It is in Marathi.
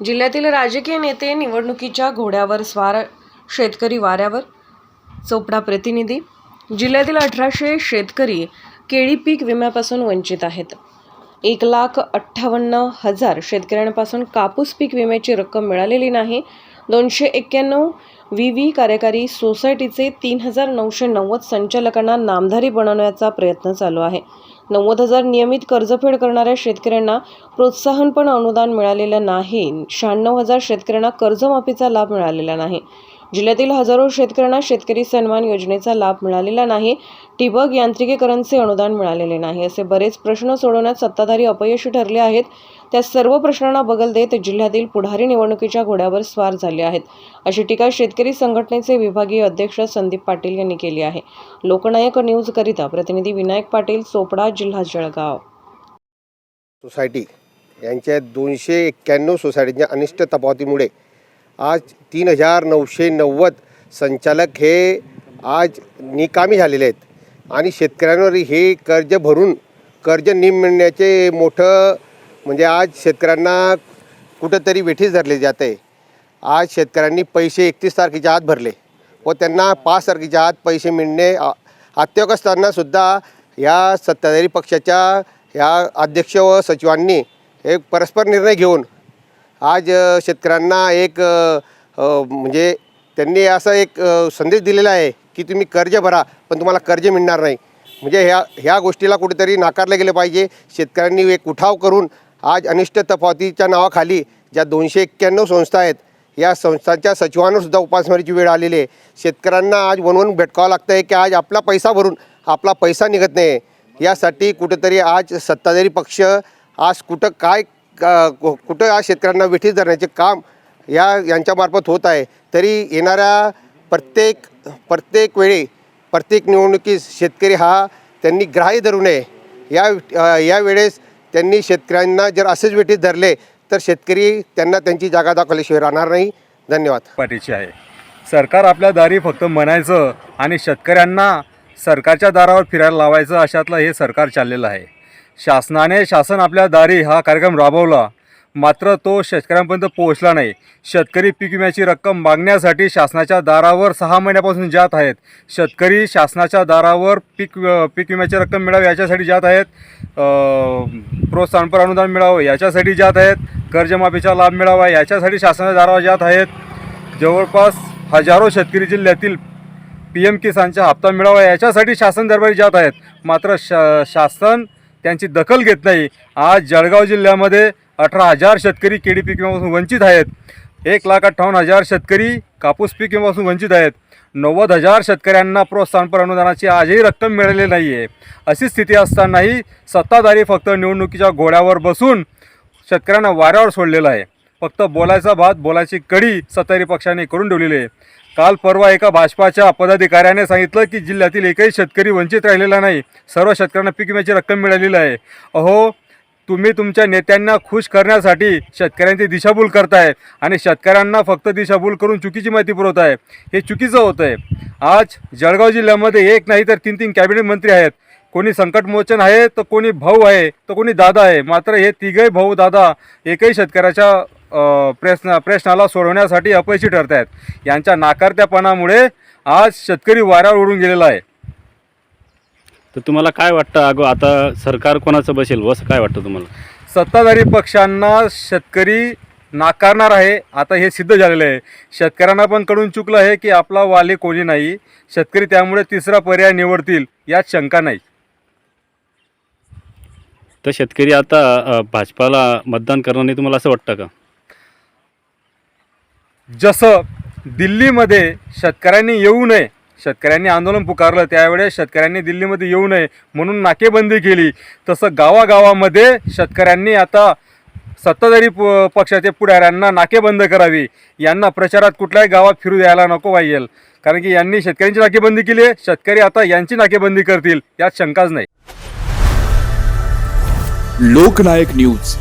जिल्ह्यातील राजकीय नेते निवडणुकीच्या घोड्यावर स्वार शेतकरी वाऱ्यावर. चोपडा प्रतिनिधी जिल्ह्यातील अठराशे शेतकरी केळी पीक विम्यापासून वंचित आहेत. एक लाख अठ्ठावन्न हजार शेतकऱ्यांपासून कापूस पीक विम्याची रक्कम मिळालेली नाही. दोनशे एक्क्याण्णव व्ही व्ही कार्यकारी सोसायटीचे तीन हजार नऊशे नव्वद संचालकांना नामधारी बनवण्याचा प्रयत्न चालू आहे. नव्वद हजार नियमित कर्जफेड करणाऱ्या शेतकऱ्यांना प्रोत्साहनपण अनुदान मिळालेलं नाही. शहाण्णव हजार शेतकऱ्यांना कर्जमाफीचा लाभ मिळालेला नाही. जिल्ह्यातील हजारो शेतकऱ्यांना शेतकरी सन्मान योजनेचा लाभ मिळालेला नाही. ठिबक यांत्रिकीकरणचे अनुदान मिळालेले नाही असे बरेच प्रश्न सोडवण्यात सत्ताधारी अपयशी ठरले आहेत. त्या सर्व प्रश्नांना बगल देत जिल्ह्यातील पुढारी निवडणुकीच्या घोड्यावर स्वार झाले आहेत. अशी टीका शेतकरी संघटनेचे विभागीय अध्यक्ष संदीप पाटील यांनी केली आहे. लोकनायक न्यूजकरिता प्रतिनिधी विनायक पाटील चोपडा जिल्हा जळगाव. सोसायटी यांच्या दोनशे एक्क्याण्णव सोसायटीच्या अनिष्ट तफावतीमुळे आज तीन हजार नऊशे नव्वद संचालक हे आज निकामी झालेले आहेत. आणि शेतकऱ्यांवर हे कर्ज भरून कर्ज निमण्याचे मोठं म्हणजे आज शेतकऱ्यांना कुठंतरी वेठीस धरले जात. आहे आज शेतकऱ्यांनी पैसे एकतीस तारखेच्या आत भरले व त्यांना पाच तारखेच्या आत पैसे मिळणे आ- अत्यावक असतानासुद्धा या सत्ताधारी पक्षाच्या या अध्यक्ष व सचिवांनी एक परस्पर निर्णय घेऊन आज शेतकऱ्यांना एक म्हणजे त्यांनी असा एक संदेश दिलेला आहे की तुम्ही कर्ज भरा पण तुम्हाला कर्ज मिळणार नाही. म्हणजे ह्या ह्या गोष्टीला कुठेतरी नाकारलं गेलं पाहिजे. शेतकऱ्यांनी एक उठाव करून आज अनिष्ट तफावतीच्या नावाखाली ज्या दोनशे एक्क्याण्णव संस्था आहेत या संस्थांच्या सचिवांनासुद्धा उपासमारीची वेळ आलेली आहे. शेतकऱ्यांना आज वनवून भेटकावं लागतं आहे की आज आपला पैसा भरून आपला पैसा निघत नाही. यासाठी कुठंतरी आज सत्ताधारी पक्ष आज कुठं काय कु- कुठं आज शेतकऱ्यांना विठीत धरण्याचे काम या यांच्यामार्फत होत आहे. तरी येणाऱ्या प्रत्येक प्रत्येक वेळी प्रत्येक निवडणुकीस शेतकरी हा त्यांनी ग्राह्य धरू नये. या या वेळेस त्यांनी शेतकऱ्यांना जर असेच वेठीत धरले तर शेतकरी त्यांना त्यांची जागा दाखवल्याशिवाय राहणार नाही. धन्यवाद. पाठीची आहे. सरकार आपल्या दारी फक्त म्हणायचं आणि शेतकऱ्यांना सरकारच्या दारावर फिरायला लावायचं अशातलं हे सरकार चाललेलं आहे. शासनाने शासन आपल्या दारी हा कार्यक्रम राबवला. मात्र तो शेतकऱ्यांपर्यंत पोहोचला नाही. शेतकरी पीक विम्याची रक्कम मागण्यासाठी शासनाच्या दारावर सहा महिन्यापासून जात आहेत. शेतकरी शासनाच्या दारावर पीक पीक विम्याची रक्कम मिळावी याच्यासाठी जात आहेत. प्रोत्साहनपर अनुदान मिळावं याच्यासाठी जात आहेत. कर्जमाफीचा लाभ मिळावा याच्यासाठी शासनाच्या दारावर जात आहेत. जवळपास हजारो शेतकरी जिल्ह्यातील पी एम किसानचा हप्ता मिळावा याच्यासाठी शासन दरबारी जात आहेत. मात्र शा शासन त्यांची दखल घेत नाही. आज जळगाव जिल्ह्यामध्ये अठरा हजार शेतकरी केळी पीक विम्यापासून वंचित आहेत. एक लाख अठ्ठावन्न हजार शेतकरी कापूस पीक विम्यापासून वंचित आहेत. नव्वद हजार शेतकऱ्यांना प्रोत्साहनपर अनुदानाची आजही रक्कम मिळालेली नाही आहे अशी स्थिती असतानाही सत्ताधारी फक्त निवडणुकीच्या घोड्यावर बसून शेतकऱ्यांना वाऱ्यावर सोडलेलं आहे. फक्त बोलायचा भात बोलायची कडी सत्ताधारी पक्षाने करून ठेवलेली आहे. काल परवा एका भाजपाच्या पदाधिकाऱ्याने सांगितलं की जिल्ह्यातील एकही शेतकरी वंचित राहिलेला नाही. सर्व शेतकऱ्यांना पीक विम्याची रक्कम मिळालेली आहे. अहो तुम्ही तुमच्या नेत्यांना खुश करण्यासाठी शेतकऱ्यांची दिशाभूल करताय आणि शेतकऱ्यांना फक्त दिशाभूल करून चुकीची माहिती पुरवत आहे हे चुकीचं होतं आहे आज जळगाव जिल्ह्यामध्ये एक नाही तर तीन तीन कॅबिनेट मंत्री आहेत. कोणी संकटमोचन आहे तर कोणी भाऊ आहे तर कोणी दादा आहे. मात्र हे तिघही भाऊ दादा एकही शेतकऱ्याच्या प्रश्न प्रश्नाला सोडवण्यासाठी अपयशी ठरत आहेत यांच्या नाकारत्यापणामुळे आज शेतकरी वाऱ्यावर उडून गेलेला आहे. तर तुम्हाला काय वाटतं? अगो आता सरकार कोणाचं बसेल व असं काय वाटतं तुम्हाला? सत्ताधारी पक्षांना शेतकरी नाकारणार आहे. आता हे सिद्ध झालेलं आहे. शेतकऱ्यांना पण कळून चुकलं आहे की आपला वाली कोणी नाही. शेतकरी त्यामुळे तिसरा पर्याय निवडतील यात शंका नाही. तर शेतकरी आता अ, भाजपाला मतदान करणार नाही तुम्हाला असं वाटतं का? जसं दिल्लीमध्ये शेतकऱ्यांनी येऊ नये शेतकऱ्यांनी आंदोलन पुकारलं त्यावेळेस शेतकऱ्यांनी दिल्लीमध्ये येऊ नये म्हणून नाकेबंदी केली. तसं गावागावामध्ये शेतकऱ्यांनी आता सत्ताधारी प पक्षाचे पुढाऱ्यांना नाकेबंद करावी. यांना प्रचारात कुठल्याही गावात फिरू द्यायला नको पाहिजे कारण की यांनी शेतकऱ्यांची नाकेबंदी केली आहे शेतकरी आता यांची नाकेबंदी करतील यात शंकाच नाही. लोकनायक न्यूज.